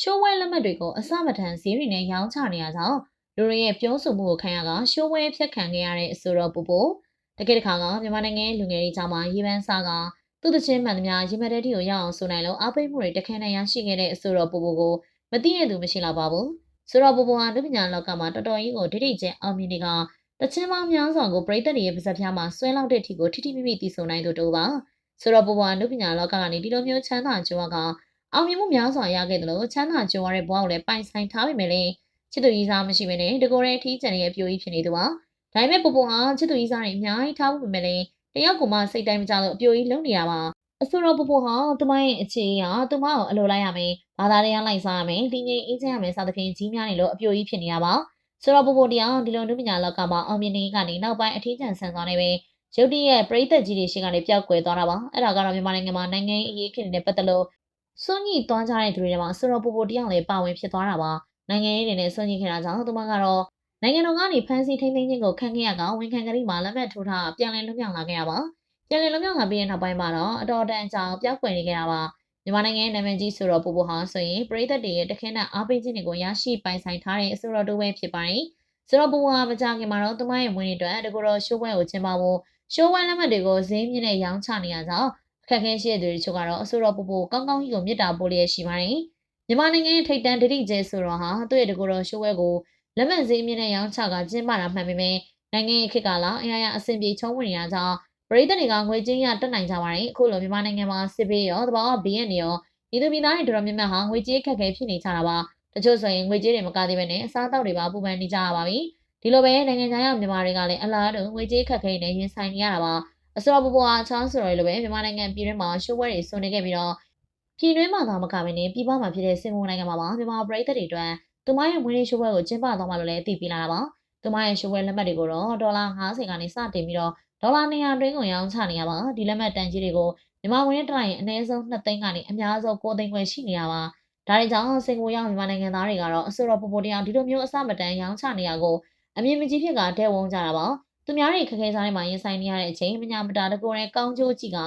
ရှိုးဝဲလက်မှတ်တွေကိုအစမတန်ဈေးတွေနဲ့ရောင်းချနေရကြောင်းလူတွေရဲ့ပြောဆိုမှုကိုခံရကရှိုးဝဲဖြတ်ခံခဲ့ရတဲ့အဆိုတော်ပူပူတကယ်တခါကမြန်မာနိုင်ငံလူငယ်တွေကြားမှာရေပန်းစားကသူ့တချင်းမှန်သမျှရေမတဲတီကိုရအောင်ဆိုနိုင်လို့အားပေးမှုတွေတခန်းနဲ့ရရှိခဲ့တဲ့အဆိုတော်ပူပူကိုမသိတဲ့သူမရှိတော့ပါဘူးဆိုတော့ပူပူဟာလူပညာလောကမှာတော်တော်ကြီးကိုဒိဋ္ဌိကျအောင်မြင်နေကတချင်းပေါင်းများစွာကိုပြည်သက်တွေရဲ့ပါဇက်ဖျားမှာဆွဲလောက်တဲ့အထိကိုထိထိမိမိတည်ဆုံနိုင်သူတို့ပါဆိုတော့ပူပူဟာလူပညာလောကကနေဒီလိုမျိုးချမ်းသာကြွားက အောင်မြင်မှုများစွာရခဲ့တယ်လို့ချမ်းသာကြွယ်ဝတဲ့ဘဝကိုလည်းပိုင်ဆိုင်ထားပေမဲ့လည်းချစ်သူကြီးစားမရှိဘဲနဲ့တကိုယ်ရဲ့အထီးကျန်ရဲ့အပြိုကြီးဖြစ်နေသူပါဒါပေမဲ့ပူပူဟာချစ်သူကြီးစားတွေအများကြီးထားဖို့ပေမဲ့လည်းတယောက်ကိုမှစိတ်တိုင်းမကြလို့အပြိုကြီးလုံးနေရပါအဆိုတော်ပူပူဟာသူမရဲ့အခြေအရသူမကိုအလိုလိုက်ရမယ်ဘာသာတရားလိုက်စားရမယ်တင်းငိမ်အေးချမ်းရမယ်စသဖြင့်ကြီးများနေလို့အပြိုကြီးဖြစ်နေရပါဆိုတော့ပူပူတရားဒီလိုနုပညာလောကမှာအောင်မြင်နေကနေနောက်ပိုင်းအထီးကျန်ဆန်သွားနေပဲရုတ်တရက်ပြိသက်ကြီးတွေရှိကနေပျောက်ကွယ်သွားတာပါအဲ့ဒါကတော့မြန်မာနိုင်ငံမှာနိုင်ငံရေးအရေးဖြစ်နေတဲ့ပတ်သက်လို့ စွန့်ညိသွားကြတဲ့သူတွေထဲမှာဆိုတော့ပူပူတယောက်လည်းပါဝင်ဖြစ်သွားတာပါနိုင်ငံရေးတွေနဲ့စွန့်ညိခဲ့တာကြောင့်သူမကတော့နိုင်ငံတော်ကနေဖမ်းဆီးထိန်းသိမ်းခြင်းကိုခံခဲ့ရကဝန်ခံကလေးမှာလက်မှတ်ထိုးထားပြန်လည်လွတ်မြောက်လာခဲ့ရပါပြန်လည်လွတ်မြောက်လာပြီးတဲ့နောက်ပိုင်းမှာတော့အတော်တန်ကြောင်ပျောက်ကွယ်နေခဲ့တာပါမြန်မာနိုင်ငံရဲ့နာမည်ကြီးဆိုတော့ပူပူဟာဆိုရင်ပရိသတ်တွေရဲ့တခင်နဲ့အားပေးခြင်းတွေကိုရရှိပိုင်ဆိုင်ထားတဲ့အဆိုတော်တို့ပဲဖြစ်ပါတယ်ဆိုတော့ပူပူဟာမကြခင်မှာတော့သူမရဲ့မွေးနေ့အတွက်တကူတော့ရှိုးပွဲကိုကျင်းပဖို့ရှိုးပွဲလက်မှတ်တွေကိုဈေးမြင့်နဲ့ရောင်းချနေရကြောင်းအ ခက်အခဲရှိတဲ့သူတွေချို့ကတော့အဆိုတော်ပူပူကောင်းကောင်းကြီးကိုမြစ်တာပို့လျက်ရှိပါတယ်။မြန်မာနိုင်ငံရဲ့ထိပ်တန်းဒိဋ္ဌိကျဲဆိုတော်ဟာသူ့ရဲ့တကူတော်ရှိုးဝဲကိုလက်မှတ်စည်းအမြင့်နဲ့ရောင်းချကကျင်းပတာမှန်ပေမဲ့နိုင်ငံရဲ့ခေတ်ကာလအရာရာအဆင်ပြေချုံးဝင်နေတာကြောင့်ပရိသတ်တွေကငွေကြေးရတက်နိုင်ကြပါတယ်။အခုလိုမြန်မာနိုင်ငံမှာစစ်ပေးရောတဘာဝဘီယက်နေရောဤသူပြည်သားတွေတော်တော်များများဟာငွေကြေးခက်ခဲဖြစ်နေကြတာပါ။တချို့ဆိုရင်ငွေကြေးတွေမကားသေးပဲနဲ့အစားအသောက်တွေပါပူပန်နေကြရပါပြီ။ဒီလိုပဲနိုင်ငံခြားရောက်မြန်မာတွေကလည်းအလားတူငွေကြေးခက်ခဲနေရင်ဆိုင်နေရတာပါ။ အစောပူပူအားချောင်းဆိုရလိုပဲမြန်မာနိုင်ငံပြည်တွင်းမှာရှိုးပွဲတွေဆွနေခဲ့ပြီးတော့ပြည်တွင်းမှာသာမကဘဲနဲ့ပြည်ပမှာဖြစ်တဲ့စင်ကာပူနိုင်ငံမှာပါမြန်မာပြည်သက်တွေအတွက်သူမရဲ့မွေးနေ့ရှိုးပွဲကိုကျင်းပသွားမှလို့လည်းသိပေးလာတာပါသူမရဲ့ရှိုးပွဲလက်မှတ်တွေကိုတော့ဒေါ်လာ90ကနေစတင်ပြီးတော့ဒေါ်လာ200တွင်းကိုရောင်းချနေရပါဒီလက်မှတ်တန်ကြီးတွေကိုမြန်မာငွေနဲ့တိုင်းရင်အနည်းဆုံး2သိန်းကနေအများဆုံး9သိန်းခွဲရှိနေရပါဒါတွေကြောင့်စင်ကာပူရောက်မြန်မာနိုင်ငံသားတွေကတော့အစိုးရပူပူတရားဒီလိုမျိုးအစမတန်ရောင်းချနေရကိုအမြင်မကြီးဖြစ်ကတဲဝုန်းကြတာပါ သူများတွေခက်ခဲစားတွေမှာရင်ဆိုင်နေရတဲ့အချိန်မညာမတာတကိုယ်နဲ့ကောင်းကျိုးကြည့်က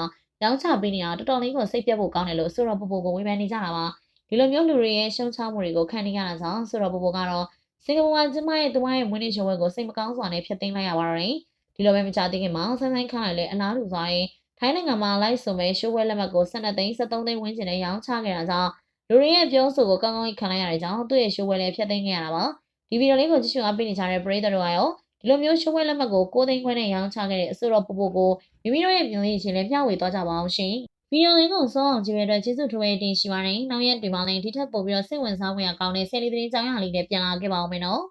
ရောင်းချပေးနေတာတော်တော်လေးကိုစိတ်ပြတ်ဖို့ကောင်းတယ်လို့ဆိုတော့ပူပူကိုဝေဖန်နေကြတာပါဒီလိုမျိုးလူတွေရဲ့ရှုံချမှုတွေကိုခံနေရတာကြောင့်ဆိုတော့ပူပူကတော့စင်ကာပူမှာကျမရဲ့သူမရဲ့မွေးနေ့ရှုံးပွဲကိုစိတ်မကောင်းစွာနဲ့ဖျက်သိမ်းလိုက်ရပါတော့တယ်ဒီလိုပဲမကြသေးခင်မှာဆန်းဆန်းခါရလည်းအလားတူစွာရင်ထိုင်းနိုင်ငံမှာလိုက်ဆိုမဲ့ရှိုးပွဲလက်မှတ်ကို12သိန်း73သိန်းဝန်းကျင်နဲ့ရောင်းချခဲ့တာကြောင့်လူတွေရဲ့ပြောဆိုကိုကောင်းကောင်းခံလိုက်ရတဲ့ကြောင့်သူ့ရဲ့ရှိုးပွဲလည်းဖျက်သိမ်းခဲ့ရတာပါဒီဗီဒီယိုလေးကိုကြည့်ရှုအားပေးနေကြတဲ့ပရိသတ်တို့ကရော ဒီလိုမျိုးရှိုးဝဲလက်မှတ်ကို6သိန်းခွဲနဲ့ရောင်းချခဲ့တဲ့အဆိုတော်ပူပူကိုမိမိတို့ရဲ့မြင်လေးချင်းလေးမျှဝေသွားကြပါအောင်ရှင်။ဗီဒီယိုလေးကိုစောအောင်ကြည့်ရတဲ့ကျေးဇူးထူးရဲ့တင်ရှိပါတယ်။နောက်ရက်ဒီမှာလည်းဒီထက်ပိုပြီးတော့စိတ်ဝင်စားဖွယ်ကောင်းတဲ့ဆယ်လီသတင်းကြောင်းရလေးတွေပြန်လာခဲ့ပါအောင်မယ်နော်။